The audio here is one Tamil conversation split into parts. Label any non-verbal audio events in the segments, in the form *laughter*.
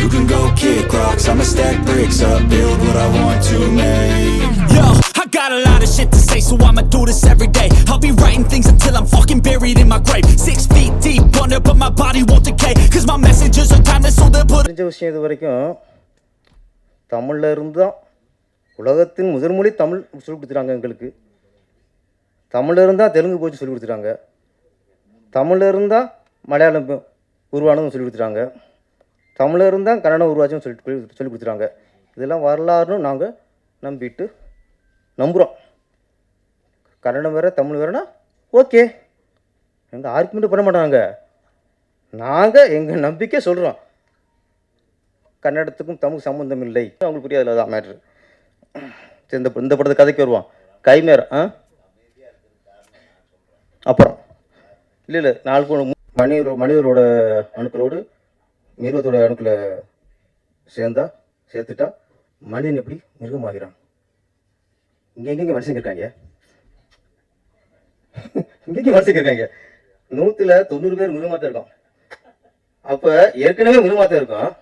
You can go kick rocks, I'ma stack bricks up, build what I want to make. Yo, I got a lot of shit to say, so I'ma do this every day. I'll be writing things until I'm fucking buried in my grave. Six feet deep under, but my body won't decay. Cause my messages are timeless, so they'll put தெரிஞ்ச விஷயம் இது வரைக்கும் தமிழில் இருந்து தான் உலகத்தின் முதன்மொழி தமிழ் சொல்லி கொடுத்துட்டாங்க எங்களுக்கு தமிழில் இருந்தால் தெலுங்கு போச்சு சொல்லி கொடுத்துட்டாங்க தமிழில் இருந்தால் மலையாளம் உருவானதும் சொல்லி கொடுத்துட்டாங்க தமிழரும் இருந்தால் கன்னடம் உருவாச்சுன்னு சொல்லி சொல்லி கொடுத்துட்டாங்க. இதெல்லாம் வரலாறுன்னு நாங்கள் நம்பிட்டு நம்புகிறோம் கன்னடம் வேறு தமிழ் வேறுனா ஓகே. எங்கள் ஆர்குமெண்ட் பண்ண மாட்டாங்க. நாங்கள் எங்கள் நம்பிக்கை சொல்கிறோம் கன்னடத்துக்கும் தமிழ் சம்மந்தம் இல்லை. அவங்களுக்கு புரியாது அதான் மேட்ரு இந்த இந்த படத்தை கதைக்கு வருவான் கைமேர் ஆ? அப்புறம். இல்லை இல்லை நாலு மனிதர் மனிதரோட அணுக்களோடு மிருகத்தோட அணுக்களை சேர்ந்தா சேர்த்துட்டா மனிதன் எப்படி மிருகமாகிறான்? இங்கே எங்கெங்க மனுஷங்க இருக்காங்க? இங்கெங்க மனுஷங்க இருக்காங்க? நூற்றுல தொண்ணூறு பேர் மிருகமாக தான் அப்போ ஏற்கனவே மிருகமாக தான் இருக்கும்.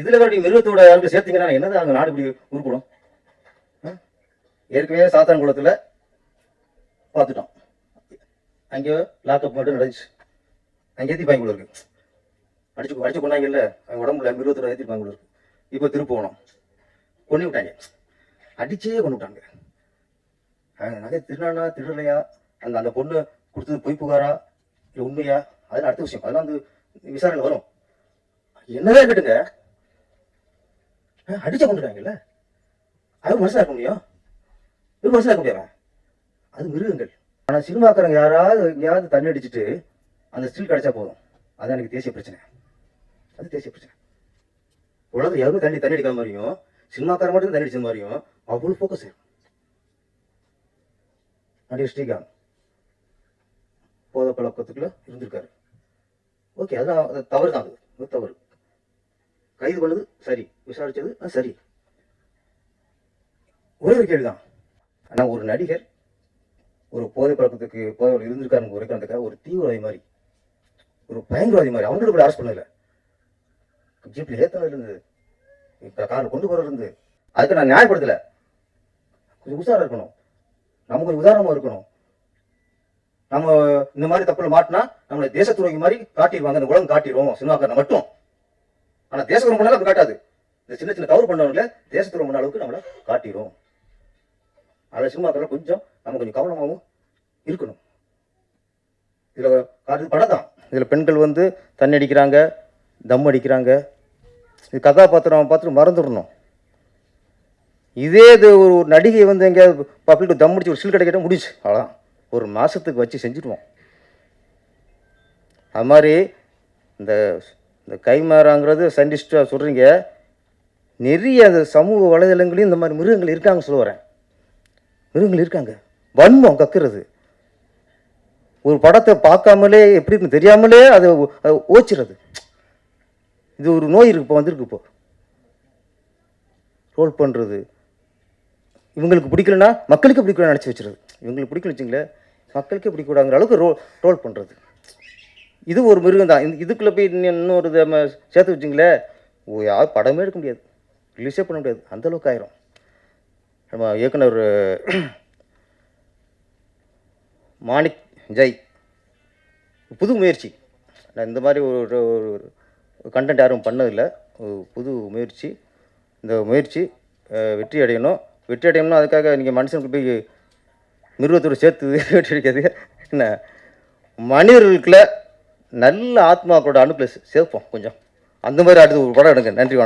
இதில் வேற மிருகத்தோட அளவுக்கு சேர்த்தீங்கன்னா என்னது அங்கே நாடு இப்படி உருப்படும்? ஏற்கனவே சாத்தான் குளத்தில் பார்த்துட்டோம். அங்கே லாக்அப் மட்டும் நடந்துச்சு. அங்கே ஏற்றி போல இருக்கு. அடிச்சு அடிச்சு கொண்டாங்கல்ல அவங்க உடம்புல மிருகத்தோட ஏற்றிப்பாங்க போல இருக்கு. இப்போ போகணும் கொண்டு விட்டாங்க. அடிச்சே கொண்டு விட்டாங்க. அவங்க நகை திருநானா திருடலையா? அந்த அந்த பொண்ணு கொடுத்தது பொய் புகாரா? இல்லை உண்மையா? அதெல்லாம் அடுத்த விஷயம். அதெல்லாம் வந்து விசாரணை வரும். என்னதான் கேட்டுங்க அடிச்சு கொண்டுட்டாங்கல்ல அது மனுஷனா இருக்க முடியும். இது மனுஷனா இருக்க முடியாது? அது மிருகங்கள். ஆனால் சினிமாக்காரங்க யாராவது எங்கேயாவது தண்ணி அடிச்சுட்டு அந்த ஸ்டில் கிடைச்சா போதும். அதான் எனக்கு தேசிய பிரச்சனை. அது தேசிய பிரச்சனை உலகத்துல யாருமே தண்ணி தண்ணி அடிக்காத மாதிரியும் சினிமாக்கார மட்டும் தண்ணி அடிச்ச மாதிரியும் அவ்வளவு ஃபோக்கஸ் இருக்கும் நடிகர் ஸ்ரீகாந்த் போத பழக்கத்துக்குள்ள இருந்திருக்காரு. ஓகே அதெல்லாம் தவறு தான் அது. தவறு. கைது பண்ணது சரி விசாரிச்சது அது சரி. ஒரே ஒரு கேள்விதான். ஆனா ஒரு நடிகர் ஒரு போதை பழக்கத்துக்கு போதை இருந்திருக்காரு உரைக்கிறதுக்காக ஒரு தீவிரவாதி மாதிரி ஒரு பயங்கரவாதி மாதிரி அவங்களோட கூட அரசு பண்ணல. ஜீப்ல ஏத்தன இருந்து. இப்ப கார் கொண்டு போறது இருந்து. அதுக்கு நான் நியாயப்படுத்தல. கொஞ்சம் உஷாராக இருக்கணும். நம்ம கொஞ்சம் உதாரணமா இருக்கணும். நம்ம இந்த மாதிரி தப்புல மாட்டினா நம்மளை தேசத்துறைக்கு மாதிரி காட்டிடுவாங்க. அந்த உலகம் காட்டிடுவோம் சினிமாக்காரனை மட்டும். ஆனா தேசத்துறை பண்ணாலும் அப்படி காட்டாது. இந்த சின்ன சின்ன தவறு பண்ணவங்கள தேசத்துறை பண்ண அளவுக்கு நம்மளை காட்டிடும் அதில் சினிமாக்காரன் கொஞ்சம் நம்ம கொஞ்சம் கவனமாகவும் இருக்கணும். இதுல காட்டு படம் தான் இதுல பெண்கள் வந்து தண்ணி அடிக்கிறாங்க. தம் அடிக்கிறாங்க. இது கதாபாத்திரம் பார்த்துட்டு மறந்துடணும். இதே இது ஒரு ஒரு நடிகை வந்து எங்கேயாவது பப்ளிக் தம் அடிச்சு ஒரு சில் கிடைக்கிட்ட முடிச்சு அவ்வளோதான் ஒரு மாதத்துக்கு வச்சு செஞ்சுடுவோம் அது மாதிரி இந்த இந்த கைமாறாங்கிறது சயின்டிஸ்டாக சொல்கிறீங்க நிறைய அந்த சமூக வலைதளங்களையும் இந்த மாதிரி மிருகங்கள் இருக்காங்க சொல்லுவேன் மிருகங்கள் இருக்காங்க. வன்மம் கக்குறது. ஒரு படத்தை பார்க்காமலே எப்படி தெரியாமலே அதை ஓச்சிடுறது இது ஒரு நோய் இருக்கு இப்போ வந்திருக்கு இப்போ. ரோல் பண்ணுறது இவங்களுக்கு பிடிக்கலனா மக்களுக்கு பிடிக்கல நினச்சி வச்சுருது. இவங்களுக்கு பிடிக்கல வச்சுங்களேன் மக்களுக்கே பிடிக்கூடாங்கிற அளவுக்கு ரோல் ரோல் பண்ணுறது இது ஒரு மிருகம் தான் இதுக்குள்ளே போய் இன்னும் இன்னொரு நம்ம சேர்த்து வச்சிங்களேன் ஓ யார் படமே எடுக்க முடியாது. ரிலீஸே பண்ண முடியாது. அந்த அளவுக்கு ஆயிரும். நம்ம இயக்குனர் மாணிக் ஜெய். புது முயற்சி. நான் இந்த மாதிரி ஒரு ஒரு கண்டென்ட் யாரும் பண்ணதில்லை. புது முயற்சி. இந்த முயற்சி வெற்றி அடையணும். வெற்றி அடையணும்னா அதுக்காக நீங்கள் மனுஷனுக்கு போய் மிருகத்தோடு சேர்த்து *laughs* வெற்றி அடிக்காது என்ன? மனிதர்களுக்குள்ள நல்ல ஆத்மாக்களோட அணுக்களை சேர்ப்போம் கொஞ்சம். அந்த மாதிரி அடுத்து ஒரு படம் எடுங்க. நன்றி வணக்கம்.